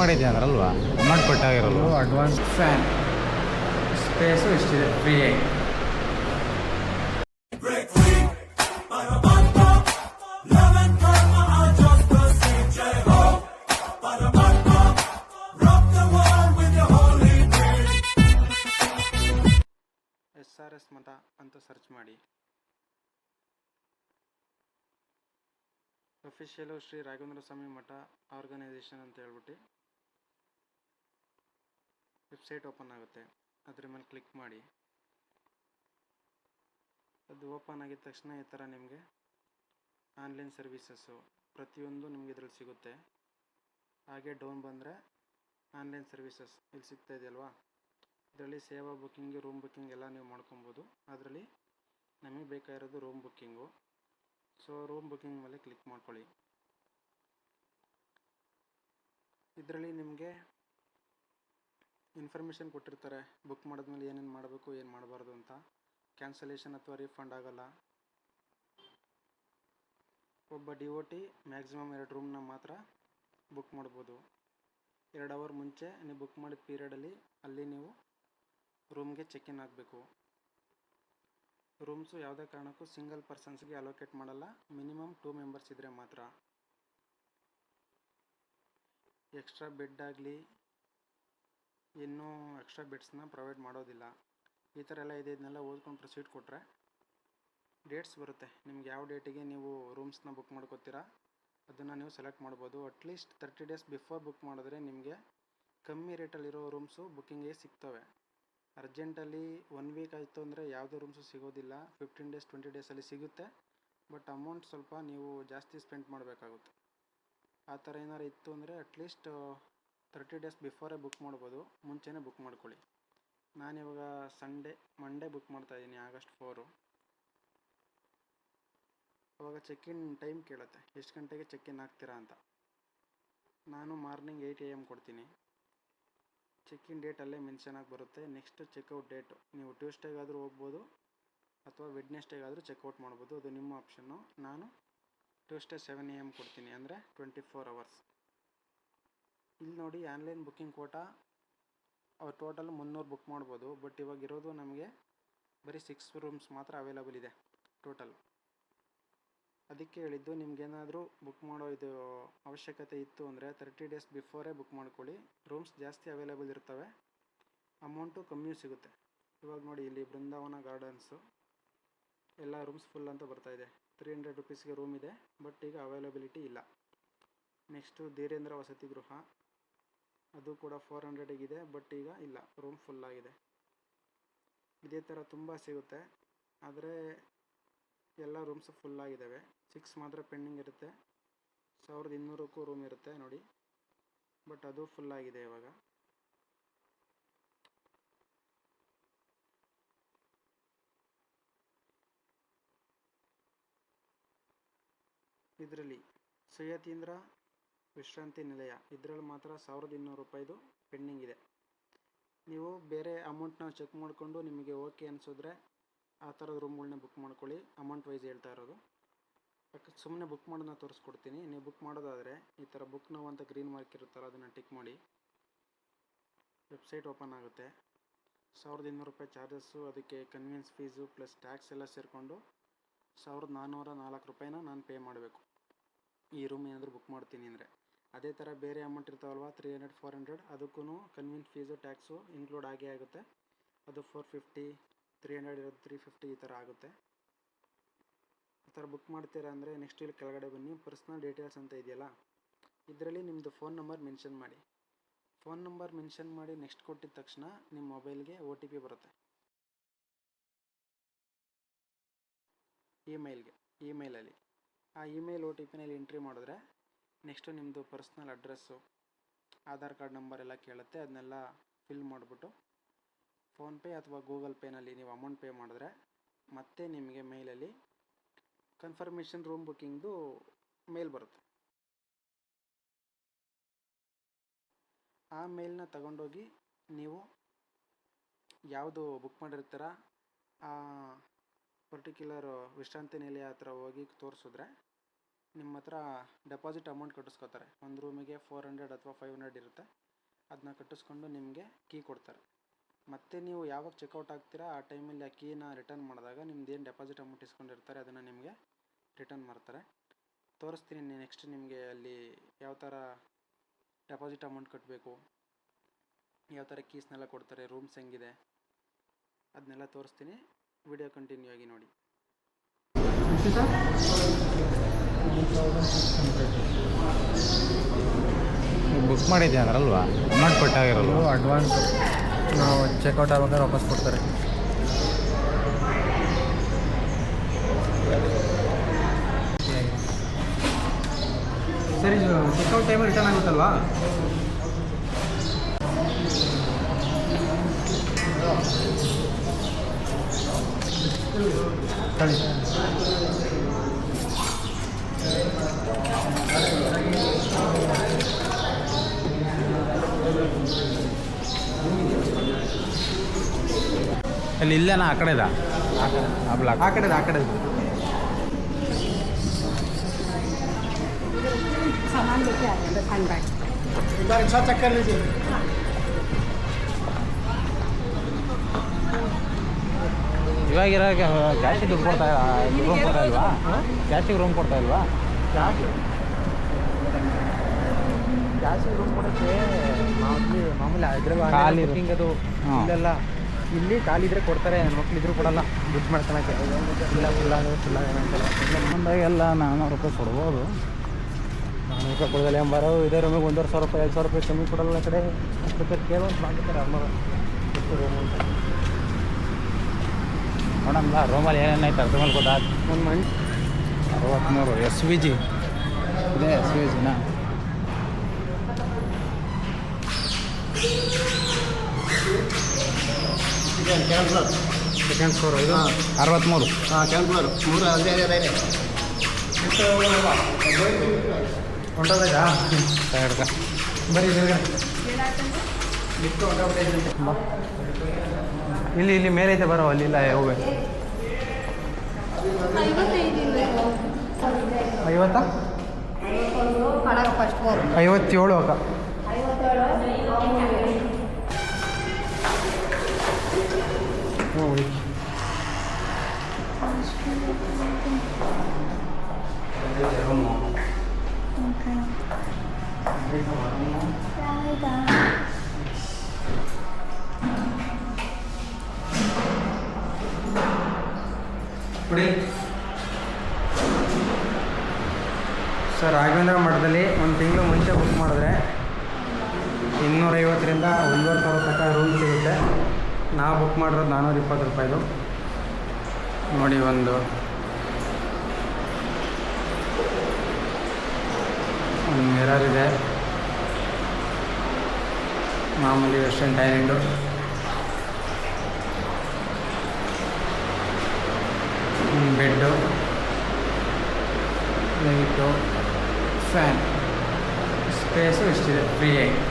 ಮಾಡಿದ್ಯಾ ಅಂದ್ರಲ್ವಾ? ಅಮೌಂಟ್ ಕೊಟ್ಟಾಗಿರಲ್ಲ ಅಡ್ವಾನ್ಸ್ ಫ್ಯಾನ್ ಸ್ಪೇಸು ಇಷ್ಟಿದೆ ಫ್ರೀ ಆಗಿ. ಎಸ್ ಆರ್ ಎಸ್ ಮಠ ಅಂತ ಸರ್ಚ್ ಮಾಡಿ. ಅಫಿಷಿಯಲು ಶ್ರೀ ರಾಘವೇಂದ್ರ ಸ್ವಾಮಿ ಮಠ ಆರ್ಗನೈಸೇಷನ್ ಅಂತ ಹೇಳ್ಬಿಟ್ಟು. ವೆಬ್ಸೈಟ್ ಓಪನ್ ಆಗುತ್ತೆ. ಅದ್ರ ಮೇಲೆ ಕ್ಲಿಕ್ ಮಾಡಿ. ಅದು ಓಪನ್ ಆಗಿದ ತಕ್ಷಣ ಈ ಥರ ನಿಮಗೆ ಆನ್ಲೈನ್ ಸರ್ವೀಸಸ್ಸು ಪ್ರತಿಯೊಂದು ನಿಮಗೆ ಇದ್ರಲ್ಲಿ ಸಿಗುತ್ತೆ. ಹಾಗೆ ಡೌನ್ ಬಂದರೆ ಆನ್ಲೈನ್ ಸರ್ವೀಸಸ್ ಇಲ್ಲಿ ಸಿಗ್ತಾ ಇದೆಯಲ್ವಾ? ಇದರಲ್ಲಿ ಸೇವಾ ಬುಕ್ಕಿಂಗ್ ರೂಮ್ ಬುಕ್ಕಿಂಗ್ ಎಲ್ಲ ನೀವು ಮಾಡ್ಕೊಬೋದು. ಅದರಲ್ಲಿ ನಮಗೆ ಬೇಕಾಗಿರೋದು room booking so, room booking ಮೇಲೆ ಕ್ಲಿಕ್ ಮಾಡ್ಕೊಳ್ಳಿ. ಇದರಲ್ಲಿ ನಿಮಗೆ ಇನ್ಫಾರ್ಮೇಷನ್ ಕೊಟ್ಟಿರ್ತಾರೆ ಬುಕ್ ಮಾಡಿದ್ಮೇಲೆ ಏನೇನು ಮಾಡಬೇಕು, ಏನು ಮಾಡಬಾರ್ದು ಅಂತ. ಕ್ಯಾನ್ಸಲೇಷನ್ ಅಥವಾ ರೀಫಂಡ್ ಆಗೋಲ್ಲ. ಒಬ್ಬ ಡಿ ಒ ಟಿ ಮ್ಯಾಕ್ಸಿಮಮ್ ಎರಡು ರೂಮ್ನ ಮಾತ್ರ ಬುಕ್ ಮಾಡ್ಬೋದು. ಎರಡು ಅವರ್ ಮುಂಚೆ ನೀವು ಬುಕ್ ಮಾಡಿದ ಪೀರಿಯಡಲ್ಲಿ ಅಲ್ಲಿ ನೀವು ರೂಮ್ಗೆ ಚೆಕ್ ಇನ್ ಆಗಬೇಕು. ರೂಮ್ಸು ಯಾವುದೇ ಕಾರಣಕ್ಕೂ ಸಿಂಗಲ್ ಪರ್ಸನ್ಸ್ಗೆ ಅಲೋಕೇಟ್ ಮಾಡಲ್ಲ ಮಿನಿಮಮ್ ಟೂ ಮೆಂಬರ್ಸ್ ಇದ್ದರೆ ಮಾತ್ರ. ಎಕ್ಸ್ಟ್ರಾ ಬೆಡ್ ಆಗಲಿ ಇನ್ನೂ ಎಕ್ಸ್ಟ್ರಾ ಬೆಡ್ಸ್ನ ಪ್ರೊವೈಡ್ ಮಾಡೋದಿಲ್ಲ. ಈ ಥರ ಎಲ್ಲ ಇದೆ ಇದನ್ನೆಲ್ಲ ಓದ್ಕೊಂಡು ಪ್ರೊಸೀಡ್ ಕೊಟ್ಟರೆ ಡೇಟ್ಸ್ ಬರುತ್ತೆ. ನಿಮ್ಗೆ ಯಾವ ಡೇಟಿಗೆ ನೀವು ರೂಮ್ಸ್ನ ಬುಕ್ ಮಾಡ್ಕೋತೀರಾ, ಅದನ್ನು ನೀವು ಸೆಲೆಕ್ಟ್ ಮಾಡ್ಬೋದು. At least thirty days before book ಮಾಡಿದ್ರೆ ನಿಮಗೆ ಕಮ್ಮಿ ರೇಟಲ್ಲಿರೋ ರೂಮ್ಸು ಬುಕ್ಕಿಂಗೇ ಸಿಗ್ತವೆ. ಅರ್ಜೆಂಟಲ್ಲಿ ಒನ್ ವೀಕ್ ಆಯಿತು ಅಂದರೆ ಯಾವುದೇ ರೂಮ್ಸು ಸಿಗೋದಿಲ್ಲ. ಫಿಫ್ಟೀನ್ ಡೇಸ್ ಟ್ವೆಂಟಿ ಡೇಸಲ್ಲಿ ಸಿಗುತ್ತೆ. ಬಟ್ ಅಮೌಂಟ್ ಸ್ವಲ್ಪ ನೀವು ಜಾಸ್ತಿ ಸ್ಪೆಂಡ್ ಮಾಡಬೇಕಾಗುತ್ತೆ. ಆ ಥರ ಏನಾರು ಇತ್ತು ಅಂದರೆ ಅಟ್ಲೀಸ್ಟ್ ತರ್ಟಿ ಡೇಸ್ ಬಿಫೋರೇ ಬುಕ್ ಮಾಡ್ಬೋದು, ಮುಂಚೆನೇ ಬುಕ್ ಮಾಡ್ಕೊಳ್ಳಿ. ನಾನಿವಾಗ ಸಂಡೇ ಮಂಡೇ ಬುಕ್ ಮಾಡ್ತಾಯಿದ್ದೀನಿ ಆಗಸ್ಟ್ ಫೋರು ಅವಾಗ ಚೆಕ್ ಇನ್ ಟೈಮ್ ಕೇಳುತ್ತೆ. ಎಷ್ಟು ಗಂಟೆಗೆ ಚೆಕ್ ಇನ್ ಆಗ್ತೀರಾ ಅಂತ. ನಾನು ಮಾರ್ನಿಂಗ್ ಏಯ್ಟ್ ಎ ಎಂ ಕೊಡ್ತೀನಿ. ಚೆಕ್ ಇನ್ ಡೇಟ್ ಅಲ್ಲೇ ಮೆನ್ಷನ್ ಆಗಿ ಬರುತ್ತೆ. ನೆಕ್ಸ್ಟ್ ಚೆಕ್ಔಟ್ ಡೇಟು ನೀವು ಟ್ಯೂಸ್ಡೇಗಾದರೂ ಹೋಗ್ಬೋದು, ಅಥವಾ ವೆಡ್ನೆಸ್ಡೇಗಾದರೂ ಚೆಕ್ಔಟ್ ಮಾಡ್ಬೋದು. ಅದು ನಿಮ್ಮ ಆಪ್ಷನ್ನು ನಾನು ಟ್ಯೂಸ್ಡೇ ಸೆವೆನ್ ಎ ಎಂ ಕೊಡ್ತೀನಿ, ಅಂದರೆ ಟ್ವೆಂಟಿ ಫೋರ್ ಅವರ್ಸ್ ಇಲ್ಲಿ ನೋಡಿ ಆನ್ಲೈನ್ ಬುಕ್ಕಿಂಗ್ ಕೋಟಾ. ಅವ್ರು ಟೋಟಲ್ ಮುನ್ನೂರು ಬುಕ್ ಮಾಡ್ಬೋದು. ಬಟ್ ಇವಾಗ ಇರೋದು ನಮಗೆ ಬರೀ ಸಿಕ್ಸ್ ರೂಮ್ಸ್ ಮಾತ್ರ ಅವೈಲಬಲ್ ಇದೆ ಟೋಟಲ್ ಅದಕ್ಕೆ ಹೇಳಿದ್ದು ನಿಮ್ಗೇನಾದರೂ ಬುಕ್ ಮಾಡೋ ಇದು ಅವಶ್ಯಕತೆ ಇತ್ತು ಅಂದರೆ ತರ್ಟಿ ಡೇಸ್ ಬಿಫೋರೇ ಬುಕ್ ಮಾಡ್ಕೊಳ್ಳಿ. ರೂಮ್ಸ್ ಜಾಸ್ತಿ ಅವೈಲೇಬಲ್ ಇರ್ತವೆ. ಅಮೌಂಟು ಕಮ್ಮಿ ಸಿಗುತ್ತೆ. ಇವಾಗ ನೋಡಿ ಇಲ್ಲಿ ಬೃಂದಾವನ ಗಾರ್ಡನ್ಸು ಎಲ್ಲ ರೂಮ್ಸ್ ಫುಲ್ ಅಂತ ಬರ್ತಾಯಿದೆ ತ್ರೀ ಹಂಡ್ರೆಡ್ ರುಪೀಸ್ಗೆ ರೂಮ್ ಇದೆ ಬಟ್ ಈಗ ಅವೈಲಬಿಲಿಟಿ ಇಲ್ಲ. ನೆಕ್ಸ್ಟು ಧೀರೇಂದ್ರ ವಸತಿ ಗೃಹ. ಅದು ಕೂಡ ಫೋರ್ ಹಂಡ್ರೆಡಿಗಿದೆ ಬಟ್ ಈಗ ಇಲ್ಲ ರೂಮ್ ಫುಲ್ ಆಗಿದೆ. ಇದೇ ಥರ ತುಂಬ ಸಿಗುತ್ತೆ, ಆದರೆ ಎಲ್ಲ ರೂಮ್ಸ್ ಫುಲ್ ಆಗಿದ್ದಾವೆ ಸಿಕ್ಸ್ ಮಾತ್ರ ಪೆಂಡಿಂಗ್ ಇರುತ್ತೆ. ಸಾವಿರದ ಇನ್ನೂರಕ್ಕೂ ರೂಮ್ ಇರುತ್ತೆ ನೋಡಿ ಬಟ್ ಅದು ಫುಲ್ ಆಗಿದೆ ಇವಾಗ. ಇದರಲ್ಲಿ ಸಹ್ಯತೀಂದ್ರ ವಿಶ್ರಾಂತಿ ನಿಲಯ. ಇದರಲ್ಲಿ ಮಾತ್ರ ಸಾವಿರದ ಇನ್ನೂರು ರೂಪಾಯಿದು ಪೆಂಡಿಂಗ್ ಇದೆ. ನೀವು ಬೇರೆ ಅಮೌಂಟ್ನ ಚೆಕ್ ಮಾಡಿಕೊಂಡು ನಿಮಗೆ ಓಕೆ ಅನಿಸಿದ್ರೆ ಆ ಥರದ ರೂಮ್ಗಳನ್ನ ಬುಕ್ ಮಾಡ್ಕೊಳ್ಳಿ. ಅಮೌಂಟ್ ವೈಸ್ ಹೇಳ್ತಾ ಇರೋದು. ಸುಮ್ಮನೆ ಬುಕ್ ಮಾಡೋದನ್ನ ತೋರಿಸ್ಕೊಡ್ತೀನಿ. ನೀವು ಬುಕ್ ಮಾಡೋದಾದರೆ ಈ ಥರ ಬುಕ್ ನೋವು ಅಂತ ಗ್ರೀನ್ ಮಾರ್ಕ್ ಇರುತ್ತಲ್ಲ, ಅದನ್ನು ಟಿಕ್ ಮಾಡಿ. ವೆಬ್ಸೈಟ್ ಓಪನ್ ಆಗುತ್ತೆ. ಸಾವಿರದ ಇನ್ನೂರು ರೂಪಾಯಿ ಚಾರ್ಜಸ್ಸು, ಅದಕ್ಕೆ ಕನ್ವಿನ್ಸ್ ಫೀಸು ಪ್ಲಸ್ ಟ್ಯಾಕ್ಸ್ ಎಲ್ಲ ಸೇರಿಕೊಂಡು ಸಾವಿರದ ನಾನ್ನೂರ ನಾಲ್ಕು ರೂಪಾಯಿನ ನಾನು ಪೇ ಮಾಡಬೇಕು. ಈ ರೂಮ್ ಏನಾದರೂ ಬುಕ್ ಮಾಡ್ತೀನಿ ಅಂದರೆ. ಅದೇ ಥರ ಬೇರೆ ಅಮೌಂಟ್ ಇರ್ತಾವಲ್ವ? ತ್ರೀ ಹಂಡ್ರೆಡ್ ಫೋರ್ ಹಂಡ್ರೆಡ್ ಅದಕ್ಕೂ ಕನ್ವಿನ್ಸ್ ಫೀಸು ಟ್ಯಾಕ್ಸು ಇನ್ಕ್ಲೂಡ್ ಆಗೇ ಆಗುತ್ತೆ. ಅದು ಫೋರ್ ಫಿಫ್ಟಿ ತ್ರೀ ಹಂಡ್ರೆಡ್ ಇರೋದು ತ್ರೀ ಫಿಫ್ಟಿ ಈ ಥರ ಆಗುತ್ತೆ. ಈ ಥರ ಬುಕ್ ಮಾಡ್ತೀರಾ ಅಂದರೆ ನೆಕ್ಸ್ಟ್ ಇಲ್ಲಿ ಕೆಳಗಡೆ ಬನ್ನಿ. ಪರ್ಸ್ನಲ್ ಡೀಟೇಲ್ಸ್ ಅಂತ ಇದೆಯಲ್ಲ? ಇದರಲ್ಲಿ ನಿಮ್ಮದು ಫೋನ್ ನಂಬರ್ ಮೆನ್ಷನ್ ಮಾಡಿ. ಫೋನ್ ನಂಬರ್ ಮೆನ್ಷನ್ ಮಾಡಿ ನೆಕ್ಸ್ಟ್ ಕೊಟ್ಟಿದ ತಕ್ಷಣ ನಿಮ್ಮ ಮೊಬೈಲ್ಗೆ ಒ ಟಿ ಪಿ ಬರುತ್ತೆ. ಇಮೇಲ್ಗೆ ಇಮೇಲಲ್ಲಿ ಆ ಇಮೇಲ್ ಒ ಟಿ ಪಿನಲ್ಲಿ ಎಂಟ್ರಿ ಮಾಡಿದ್ರೆ ನೆಕ್ಸ್ಟು ನಿಮ್ಮದು personal address, Aadhaar card number ಎಲ್ಲ ಕೇಳುತ್ತೆ, ಅದನ್ನೆಲ್ಲ ಫಿಲ್ ಮಾಡಿಬಿಟ್ಟು ಫೋನ್ಪೇ ಅಥವಾ ಗೂಗಲ್ ಪೇನಲ್ಲಿ ನೀವು ಅಮೌಂಟ್ ಪೇ ಮಾಡಿದ್ರೆ ಮತ್ತೆ ನಿಮಗೆ ಮೇಲಲ್ಲಿ ಕನ್ಫರ್ಮೇಷನ್ ರೂಮ್ ಬುಕ್ಕಿಂಗ್ದು ಮೇಲ್ ಬರುತ್ತೆ. ಆ ಮೇಲ್ನ ತಗೊಂಡೋಗಿ ನೀವು ಯಾವುದು ಬುಕ್ ಮಾಡಿರ್ತೀರ, ಆ ಪರ್ಟಿಕ್ಯುಲರ್ ವಿಶ್ರಾಂತಿ ನಿಲಯ ಹತ್ರ ಹೋಗಿ ತೋರಿಸಿದ್ರೆ ನಿಮ್ಮ ಹತ್ರ ಡೆಪಾಸಿಟ್ ಅಮೌಂಟ್ ಕಟ್ಟಿಸ್ಕೊತಾರೆ. ಒಂದು ರೂಮಿಗೆ ಫೋರ್ ಹಂಡ್ರೆಡ್ ಅಥವಾ ಫೈವ್ ಹಂಡ್ರೆಡ್ ಇರುತ್ತೆ. ಅದನ್ನ ಕಟ್ಟಿಸ್ಕೊಂಡು ನಿಮಗೆ ಕೀ ಕೊಡ್ತಾರೆ. ಮತ್ತೆ ನೀವು ಯಾವಾಗ ಚೆಕ್ಔಟ್ ಆಗ್ತೀರಾ, ಆ ಟೈಮಲ್ಲಿ ಆ ಕೀನ ರಿಟರ್ನ್ ಮಾಡಿದಾಗ ನಿಮ್ದು ಏನು ಡೆಪಾಸಿಟ್ ಅಮೌಂಟ್ ಇಸ್ಕೊಂಡಿರ್ತಾರೆ, ಅದನ್ನು ನಿಮಗೆ ರಿಟರ್ನ್ ಮಾಡ್ತಾರೆ. ತೋರಿಸ್ತೀನಿ ನೆಕ್ಸ್ಟ್ ನಿಮಗೆ ಅಲ್ಲಿ ಯಾವ ಥರ ಡೆಪಾಸಿಟ್ ಅಮೌಂಟ್ ಕಟ್ಟಬೇಕು ಯಾವ ಥರ ಕೀಸ್ನೆಲ್ಲ ಕೊಡ್ತಾರೆ ರೂಮ್ಸ್ ಹೆಂಗಿದೆ ಅದನ್ನೆಲ್ಲ ತೋರಿಸ್ತೀನಿ. ವಿಡಿಯೋ ಕಂಟಿನ್ಯೂ ಆಗಿ ನೋಡಿ. ಬುಕ್ ಮಾಡಿದ್ದೆ ಅಂದ್ರಲ್ವಾ? ಅಮೌಂಟ್ ಕೊಟ್ಟಾಗಿರಲ್ಲ ಅಡ್ವಾನ್ಸ್ ನಾವು ಚೆಕ್ಔಟ್ ಆಗುವಾಗ ವಾಪಸ್ ಕೊಡ್ತಾರೆ. ಸರಿ ಚೆಕ್ಔಟ್ ಟೈಮ್ ರಿಟರ್ನ್ ಆಗುತ್ತಲ್ವಾ? ಸರಿ. ಅಲ್ಲಿ ಇಲ್ಲೇನಾ ಆ ಕಡೆದ ಆ ಬ್ಲಾಕ್ ಆ ಕಡೆ ಆ ಕಡೆ सामान लेके आ रहे हैं हैंड बैग रिक्शा चेक कर लीजिए ಇವಾಗಿರೋ ಕ್ಯಾಶಿಗೆ ದುಡ್ಡು ಕೊಡ್ತಾ ರೂಮ್ ಕೊಡ್ತಾ ಇಲ್ವಾ ಕ್ಯಾಶಿಗೆ ರೂಮ್ ಕೊಡ್ತಾ ಇಲ್ವಾ ಜಾಸ್ತಿ ರೂಮ್ ಕೊಡೋಕ್ಕೆ ಮಾಮೂಲಿ ಮಾಮೂಲಿ ಇದ್ರಲ್ಲಿ ಖಾಲಿ ಇರು- ಬುಕ್ಕಿಂಗ್ ಅದು ಹಾಂ. ಇಲ್ಲೆಲ್ಲ ಇಲ್ಲಿ ಖಾಲಿ ಇದ್ರೆ ಕೊಡ್ತಾರೆ ಮಕ್ಳಿದ್ರು ಕೊಡಲ್ಲ. ದುಡ್ಡು ಮಾಡ್ಕೊಳಕ್ಕೆ. ಇಲ್ಲ ಒಂದಾಗೆಲ್ಲ ನಾನ್ನೂರು ರೂಪಾಯಿ ಕೊಡ್ಬೋದು. ನಾನ್ನೂರು ರೂಪಾಯಿ ಕೊಡೋದಲ್ಲ ಎಂಬಾರು ಇದೇ ರೂಮಿಗೆ ಒಂದೂವರೆ ಸಾವಿರ ರೂಪಾಯಿ ಎರಡು ಸಾವಿರ ರೂಪಾಯಿ ಕಮ್ಮಿ ಕೊಡಲ್ಲ ಕಡೆ. ಅಷ್ಟು ರೂಪಾಯಿ ಕೇಳೋ ಮಾಡ್ತಾರೆ ಅಮ್ಮ ಎಷ್ಟು ರೂಮ್ ಅಂತ. ನೋಡೋಣ ರೂಮಲ್ಲಿ ಏನೇನಾಯ್ತು ಅರ್ಧ ಮೇಲೆ ಗೊತ್ತಾಯ್ತು ಒಂದು ಮಣ್ ಅರವತ್ತ್ಮೂರು ಎಸ್ ವಿ ಜಿ ಇದೇ ಎಸ್ ವಿ ಜಿನ ಸೆಕೆಂಡ್ ಫ್ಲೋರ್ ಇದು ಅರವತ್ತ್ಮೂರು ಹಾಂ ಸೆಕೆಂಡ್ ಫ್ಲೋರ್ ಮೂರು ಅದೇ ಅದೇ ಹೊಂಟೋದಾ ಸೈಡ್ಗೆ ಬರೀ ಇಲ್ಲಿ ಇಲ್ಲಿ ಮೇಲೆ ಐತೆ ಬರೋ ಅಲ್ಲಿ ಇಲ್ಲ ಹೋಗ್ಬೇಕು ಐವತ್ತಾ ಐವತ್ತೇಳು ಅಕ್ಕ ಹುಡುಕಿ ಸರ್ ರಾಘವೇಂದ್ರ ಮಠದಲ್ಲಿ ಒಂದು ತಿಂಗಳು ಮುಂಚೆ ಬುಕ್ ಮಾಡಿದ್ರೆ ಇನ್ನೂರೈವತ್ತರಿಂದ ಒಂದೂವರೆ ಸಾವಿರ ತನಕ ರೂಮ್ ಸಿಗುತ್ತೆ ನಾವು ಬುಕ್ ಮಾಡಿರೋದು ನಾನ್ನೂರ ಇಪ್ಪತ್ತು ರೂಪಾಯಿದು. ನೋಡಿ ಒಂದು. ಒಂದು ಮಿರರ್ ಇದೆ. ಮಾಮೂಲಿ western dining bed light fan space ಇಷ್ಟಿದೆ ಫ್ರೀಯಾಗಿ